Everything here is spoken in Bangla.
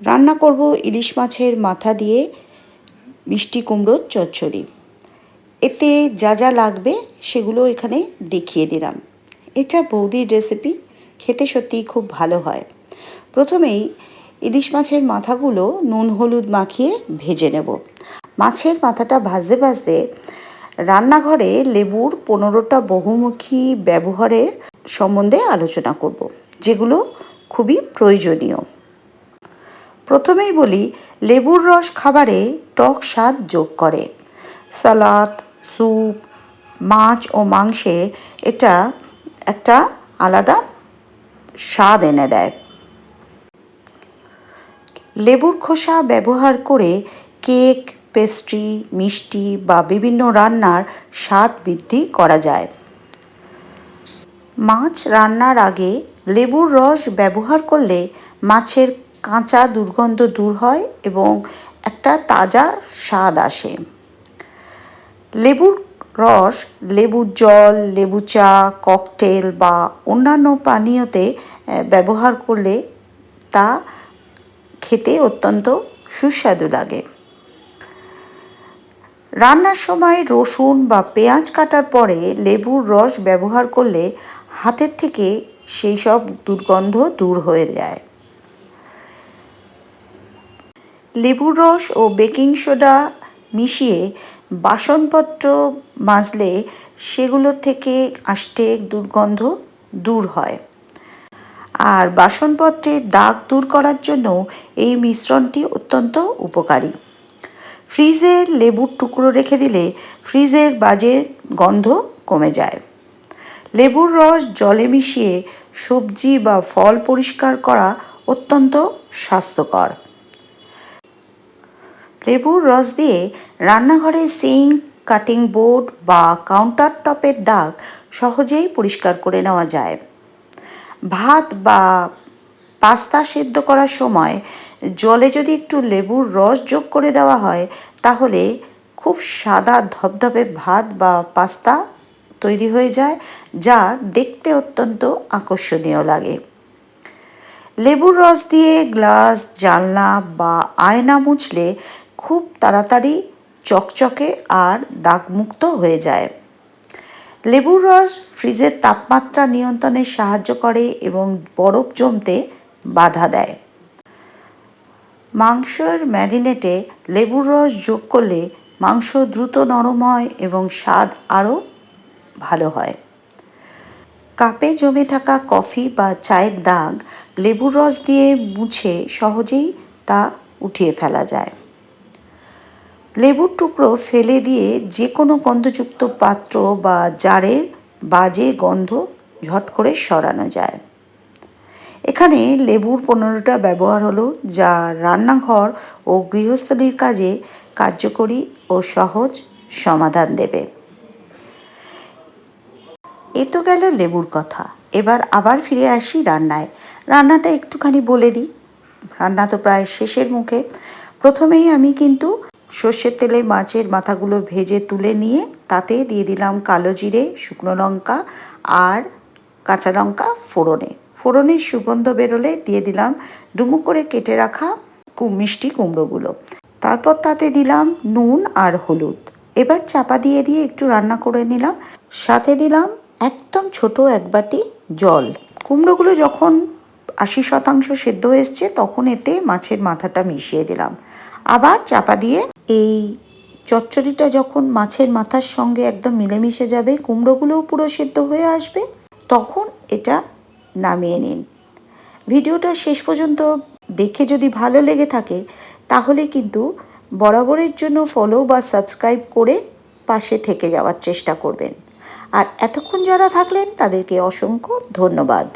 রান্না করব ইলিশ মাছের মাথা দিয়ে মিষ্টি কুমড়োর চচ্চড়ি। এতে যা যা লাগবে সেগুলো এখানে দেখিয়ে দিলাম। এটা বৌদির রেসিপি খেতে সত্যিই খুব ভালো হয়। প্রথমেই ইলিশ মাছের মাথাগুলো নুন হলুদ মাখিয়ে ভেজে নেব। মাছের মাথাটা ভাজতে ভাজতে রান্নাঘরে লেবুর পনেরোটা বহুমুখী ব্যবহারের সম্বন্ধে আলোচনা করব, যেগুলো খুবই প্রয়োজনীয়। প্রথমেই বলি, লেবুর রস খাবারে টক স্বাদ যোগ করে। সালাদ, স্যুপ, মাছ ও মাংসে এটা একটা আলাদা স্বাদ এনে দেয়। লেবুর খোসা ব্যবহার করে কেক, পেস্ট্রি, মিষ্টি বা বিভিন্ন রান্নার স্বাদ বৃদ্ধি করা যায়। মাছ রান্নার আগে লেবুর রস ব্যবহার করলে মাছের কাঁচা দুর্গন্ধ দূর হয় এবং একটা তাজা স্বাদ আসে। লেবুর রস, লেবুর জল, লেবু চা, ককটেল বা অন্যান্য পানীয়তে ব্যবহার করলে তা খেতে অত্যন্ত সুস্বাদু লাগে। রান্নার সময় রসুন বা পেঁয়াজ কাটার পরে লেবুর রস ব্যবহার করলে হাতের থেকে সেই সব দুর্গন্ধ দূর হয়ে যায়। লেবুর রস ও বেকিং সোডা মিশিয়ে বাসনপত্র মাজলে সেগুলো থেকে আসতে দুর্গন্ধ দূর হয়। আর বাসনপত্রের দাগ দূর করার জন্য এই মিশ্রণটি অত্যন্ত উপকারী। ফ্রিজে লেবুর টুকরো রেখে দিলে ফ্রিজের বাজে গন্ধ কমে যায়। লেবুর রস জলে মিশিয়ে সবজি বা ফল পরিষ্কার করা অত্যন্ত স্বাস্থ্যকর। লেবুর রস দিয়ে রান্নাঘরে সিঙ্ক কাটিং বোর্ড বা কাউন্টার টপের দাগ সহজেই পরিষ্কার করে নেওয়া যায়। ভাত বা পাস্তা সেদ্ধ করার সময় জলে যদি একটু লেবুর রস যোগ করে দেওয়া হয়, তাহলে খুব সাদা ধবধবে ভাত বা পাস্তা তৈরি হয়ে যায়, যা দেখতে অত্যন্ত আকর্ষণীয় লাগে। লেবুর রস দিয়ে গ্লাস, জানলা বা আয়না মুছলে খুব তাড়াতাড়ি চকচকে আর দাগমুক্ত হয়ে যায়। লেবুর রস ফ্রিজের তাপমাত্রা নিয়ন্ত্রণে সাহায্য করে এবং বরফ জমতে বাধা দেয়। মাংসের ম্যারিনেটে লেবুর রস যোগ করলে মাংস দ্রুত নরম হয় এবং স্বাদ আরও ভালো হয়। কাপে জমে থাকা কফি বা চায়ের দাগ লেবুর রস দিয়ে মুছে সহজেই তা উঠিয়ে ফেলা যায়। লেবুর টুকরো ফেলে দিয়ে যে কোনো গন্ধযুক্ত পাত্র বা জারের বাজে গন্ধ ঝট করে সরানো যায়। এখানে লেবুর পনেরোটা ব্যবহার হলো যা রান্নাঘর ও গৃহস্থলীর কাজে কার্যকরী ও সহজ সমাধান দেবে। এ তো গেল লেবুর কথা। এবার আবার ফিরে আসি রান্নায়। রান্নাটা একটুখানি বলে দিই। রান্না তো প্রায় শেষের মুখে। প্রথমেই আমি কিন্তু সর্ষের তেলে মাছের মাথাগুলো ভেজে তুলে নিয়ে তাতে দিয়ে দিলাম কালো জিরে, শুকনো লঙ্কা আর কাঁচা লঙ্কা ফোড়নে। ফোড়নের সুগন্ধ বেরোলে দিয়ে দিলাম ডুমু করে কেটে রাখা মিষ্টি কুমড়োগুলো। তারপর তাতে দিলাম নুন আর হলুদ। এবার চাপা দিয়ে দিয়ে একটু রান্না করে নিলাম। সাথে দিলাম একদম ছোট এক বাটি জল। কুমড়োগুলো যখন আশি শতাংশ সেদ্ধ এসছে তখন এতে মাছের মাথাটা মিশিয়ে দিলাম। আবার চাপা দিয়ে এই চচ্চড়িটা যখন মাছের মাথার সঙ্গে একদম মিলেমিশে যাবে, কুমড়োগুলোও পুরো সেদ্ধ হয়ে আসবে, তখন এটা নামিয়ে নিন। ভিডিওটা শেষ পর্যন্ত দেখে যদি ভালো লেগে থাকে, তাহলে কিন্তু বরাবরের জন্য ফলো বা সাবস্ক্রাইব করে পাশে থেকে যাওয়ার চেষ্টা করবেন। আর এতক্ষণ যারা থাকলেন, তাদেরকে অসংখ্য ধন্যবাদ।